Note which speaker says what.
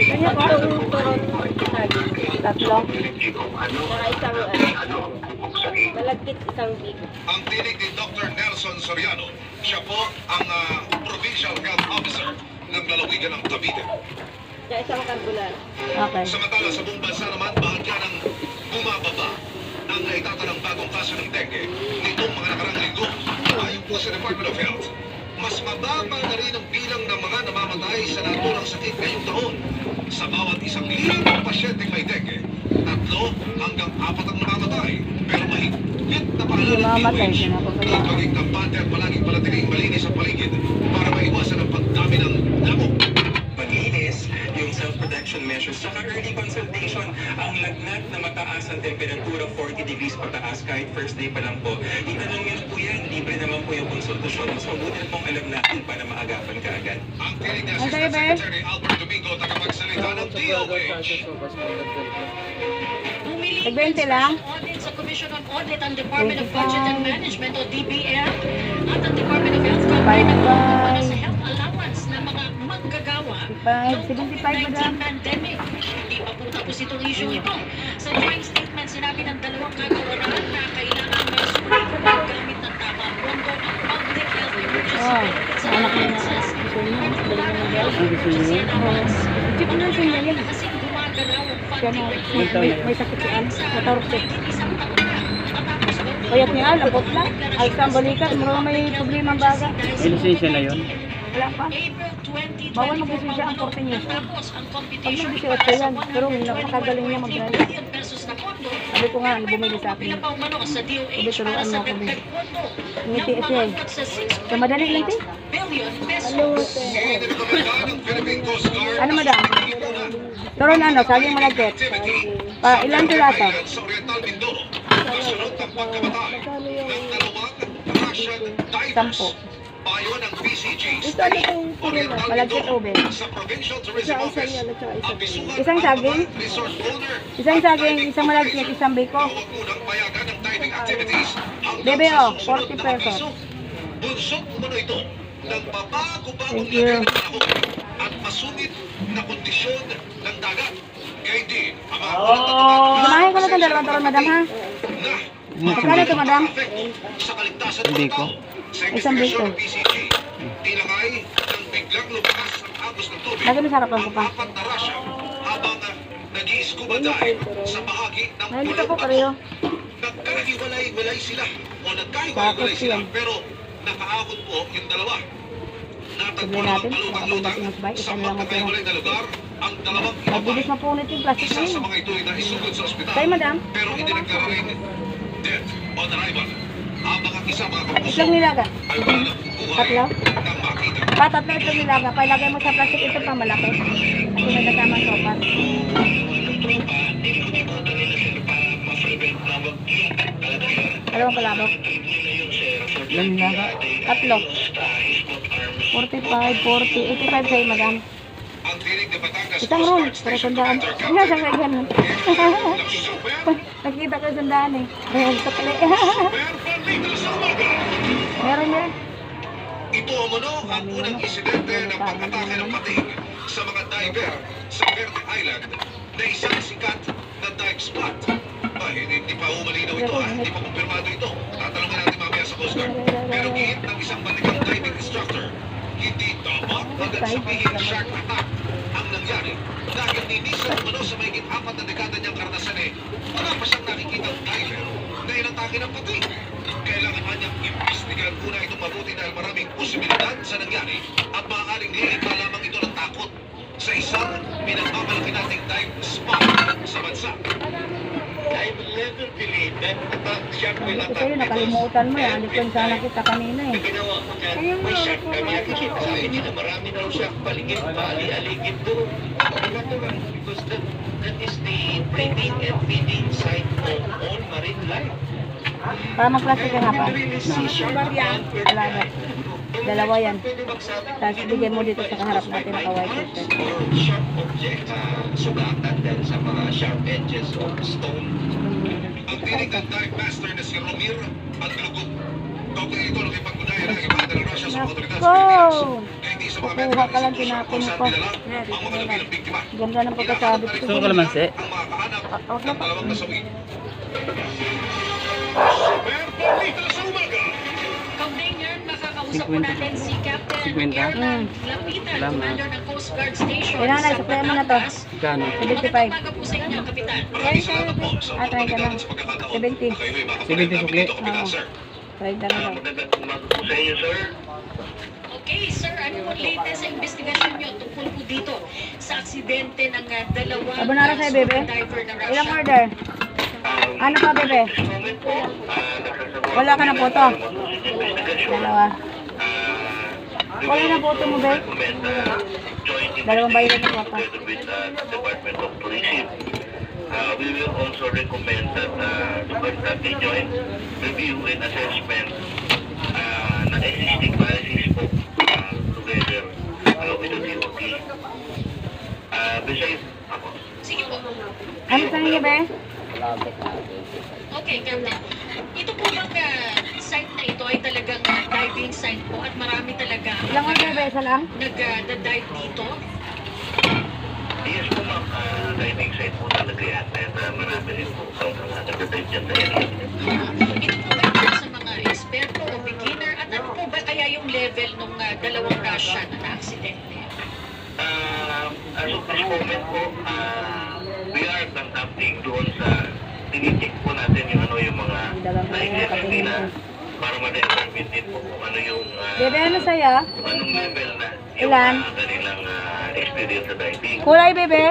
Speaker 1: Kanya po ang turon tatlo. Saka isang ano, malagkit isang big.
Speaker 2: Ang tinig ni Dr. Nelson Soriano, siya po ang ah, Provincial Health Officer ng lalawigan ng Cavite.
Speaker 1: Kaya isang kanbulan.
Speaker 3: Okay.
Speaker 2: Samantala sa buong bansa naman, bahagya ng bumababa ang naitatanang bagong kaso ng dengue nitong mga nakarang linggo. Ayon po sa Department of Health, mas mababa na rin ang bilang ng mga namamatay sa naturang sakit ngayong taon. Sa bawat isang libong pasyenteng may dengue, tatlo hanggang apat ang namamatay. Pero mahigpit na paalala ng
Speaker 3: sinapabayaan.
Speaker 2: huwag maging kampante at palaging panatiling malinis ang paligid
Speaker 4: self-protection measures, saka early consultation, ang lagnat na mataas ang temperatura, 40 degrees pataas kahit first day pa lang po. Itanong nyo na po yan, libre naman po yung konsultasyon. Mas mabuti na pong alam natin para maagapan ka agad.
Speaker 2: Ang Assistant
Speaker 3: sabi, Ben?
Speaker 2: Secretary Albert Domingo, tagapagsalita ng DOH.
Speaker 3: Nagbente lang?
Speaker 5: Audit sa Commission on Audit ang Department of Budget and Management o DBM at ang Department of Health para sa health ng mga manggagawa
Speaker 3: 75,
Speaker 5: noong
Speaker 3: 75,
Speaker 5: COVID-19
Speaker 3: madam.
Speaker 5: pandemic. Hindi pa po tapos itong issue ito. Sa joint statement, sinabi ng dalawang kagawaran na kailangan may sulit na gamit ng tama ang pondo ang public health emergency
Speaker 3: niya na.
Speaker 5: allowances.
Speaker 3: Ang
Speaker 5: emergency allowance.
Speaker 3: Ko na siya yan.
Speaker 5: Kasing gumagalaw ang
Speaker 3: Siya
Speaker 5: funding requirement
Speaker 3: May, sakit siya. Natarupit. Payat niya, lapot lang. Ay, sa balikat, mura may problema ang baga.
Speaker 6: May lisensya na yun?
Speaker 3: Wala pa. Bawal mag-lisensya ang 14 years old. Pag mag-18 yan, pero nakakagaling niya mag-drive. Sabi ko nga, ano bumili sa akin. Sabi, turuan mo ako. Ngiti siya eh. Sa madali lang, te. Hello,
Speaker 2: ng Philippine Coast Guard
Speaker 3: Ano, madam? Ano, saging malagkit. Pa, ilan piraso?
Speaker 2: sa Oriental Mindoro. Kasunod ng pagkamatay ng dalawang Russian divers.
Speaker 3: Sampo.
Speaker 2: Payo ng PCGs.
Speaker 3: Ito, ano itong malagkit ube?
Speaker 2: sa Provincial Tourism Office. Abisuhan
Speaker 3: Isang
Speaker 2: ang
Speaker 3: saging?
Speaker 2: mga resort owner
Speaker 3: Isang saging, isang malagkit, isang biko.
Speaker 2: na huwag munang payagan ng diving activities hanggang
Speaker 3: Bebe,
Speaker 2: sa
Speaker 3: oh,
Speaker 2: susunod
Speaker 3: 40
Speaker 2: na
Speaker 3: pesos.
Speaker 2: abiso. Bunsok umano ito ng
Speaker 3: Thank you.
Speaker 2: lagay ng panahon at masungit na kondisyon ng dagat. Kaya di, ang mga
Speaker 3: Kumain ko na itong dalawang madam, ha?
Speaker 2: na
Speaker 3: Magkano ito, madam?
Speaker 2: sa kaligtasan
Speaker 6: Hindi
Speaker 2: ng
Speaker 6: ko.
Speaker 2: tao. Sa
Speaker 3: Isang.
Speaker 2: PCG, tinangay ng biglang lumakas ang agos ng tubig
Speaker 3: Lagi masarap lang ko
Speaker 2: ang
Speaker 3: pa.
Speaker 2: apat na Russia habang nag-i-scuba dive sa bahagi ng
Speaker 3: Ay, dito
Speaker 2: Pulau
Speaker 3: po pareho.
Speaker 2: Nagkahiwalay-walay sila o nagkahiwalay-walay sila pero nakaakot po yung dalawa. Natagpo
Speaker 3: Tignan
Speaker 2: ng
Speaker 3: natin,
Speaker 2: palutang-lutang sa magkakahiwalay na lugar ang dalawang
Speaker 3: Mabilis
Speaker 2: iba.
Speaker 3: mapunit yung plastic na
Speaker 2: Isa sa
Speaker 3: yun.
Speaker 2: mga ito ay naisugod sa ospital.
Speaker 3: Kayo, madam?
Speaker 2: Pero idinaglara rin dead on arrival. Habang ang isa mga kapuso
Speaker 3: Itlog nilaga. Tatlo? Pa, tatlo itlog nilaga. Pa, ilagay mo sa plastic ito pa malaki. Kasi may kasama sopa. Dalawang kalabok.
Speaker 6: Ilan nilaga?
Speaker 3: Tatlo. 45, 40, 85 sa'yo, madam. Isang roll, para.
Speaker 2: Commander
Speaker 3: Nga, ganun. Nakita ko yung sandaan eh. Pala.
Speaker 2: Bandito sa umaga.
Speaker 3: Meron yan.
Speaker 2: Ito umano ang unang insidente ng pag-atake ng pating sa mga diver sa Verde Island na isang sikat na dive spot. Ay, hindi, hindi pa umalinaw ito ha, hindi pa kumpirmado ito. Tatanungin natin mamaya sa Coast Guard. Pero gihit ng isang batikang diving instructor, hindi dapat agad sabihin shark attack ang nangyari dahil ninisan umano sa mahigit apat na dekada niyang karanasan wala pa siyang nakikitang diver na inatake ng pating. Kailangan pa niyang imbestigahan muna itong mabuti dahil maraming posibilidad sa nangyari at maaaring liipa lamang ito ng takot sa isang pinagmamalaki nating dive spot sa bansa. I will never believe that
Speaker 3: yun, nakalimutan mo yan. Alikon sana kita kanina eh.
Speaker 2: ko
Speaker 3: Ayun, ko pa.
Speaker 2: nakikita. Nila marami daw shark paligid, paali-aligid doon. Because that, that is the breeding and feeding site of all marine life.
Speaker 3: Para mag-plastic ka nga pa. na. Dalawa yan. Tapos bigyan mo dito sa kaharap natin
Speaker 2: marks
Speaker 3: shirt.
Speaker 2: or sharp object, uh, sugatan din sa mga sharp edges or stone. Ang tinig ng dive master na si Romir Aglugot. Kaugnay ito nakipagbunayan ang embahada ng Russia sa otoridad sa! Pilipinas. Na hindi sa mga
Speaker 3: lang,
Speaker 2: institution
Speaker 3: tinapon
Speaker 2: kung saan
Speaker 3: pa.
Speaker 2: dinala ang mga nabilang biktima.
Speaker 3: Ganda ng pagkasabit ko.
Speaker 6: Gusto ko kalamansi.
Speaker 2: Ang makakahanap
Speaker 3: Ah, wag na
Speaker 2: ng
Speaker 3: pa.
Speaker 2: dalawang nasawi. Umaga.
Speaker 5: Kaugnay makakausap po
Speaker 6: 50.
Speaker 5: natin si Captain
Speaker 6: 50.
Speaker 5: Erland
Speaker 3: Mm.
Speaker 5: Lapitan. Commander ng Coast Guard Station sa
Speaker 3: supplier mo na to.
Speaker 5: Batangas.
Speaker 6: Gano?
Speaker 3: 75.
Speaker 5: Magandang umaga po sa inyo, Kapitan.
Speaker 2: Po sa
Speaker 3: Ah, try ka lang.
Speaker 2: at sa pagkakataon.
Speaker 3: 70.
Speaker 2: na kayo'y makapalit
Speaker 6: 70
Speaker 2: namin
Speaker 6: sukli.
Speaker 3: Oo. Try na lang.
Speaker 2: Magandang umaga po sa inyo, sir.
Speaker 5: Okay, sir, ano po latest sa investigasyon nyo tungkol po dito sa aksidente ng uh, dalawang
Speaker 3: Carbonara sa'yo, bebe.
Speaker 5: diver na Russia?
Speaker 3: Ilang order? Ano pa, bebe? Wala ka na photo? Dalawa. Wala na photo mo, be? Dalawang bayan na papa.
Speaker 7: the Department of. Uh, we will also recommend that uh, conduct a joint review and assessment uh, na existing policies po uh, together uh, with the DOT. Uh, besides, ako,
Speaker 5: Sige po.
Speaker 3: Ano sa inyo, be?
Speaker 5: Okay, Captain. Ito po bang uh, site na ito ay talagang uh, diving site po at marami talaga
Speaker 3: Ilang order, be? Isa lang?
Speaker 5: nag-dive dito?
Speaker 7: yes po ma'am, uh, diving site po talaga yan. At uh, marami rin po ang mga nag-dive dyan sa area.
Speaker 5: Ito po ba para sa mga eksperto o beginner? At ano po ba kaya yung level ng uh, dalawang Russian na na-aksidente?
Speaker 7: Uh, as of this moment po, uh, we are conducting doon sa tinitik po natin yung ano yung mga
Speaker 3: Dalang ko
Speaker 7: para ma-determine din po kung ano yung uh,
Speaker 3: Bebe, ano sa'yo?
Speaker 7: anong level na yung
Speaker 3: Ilan?
Speaker 7: uh, kanilang uh, experience sa diving.
Speaker 3: Kulay, bebe?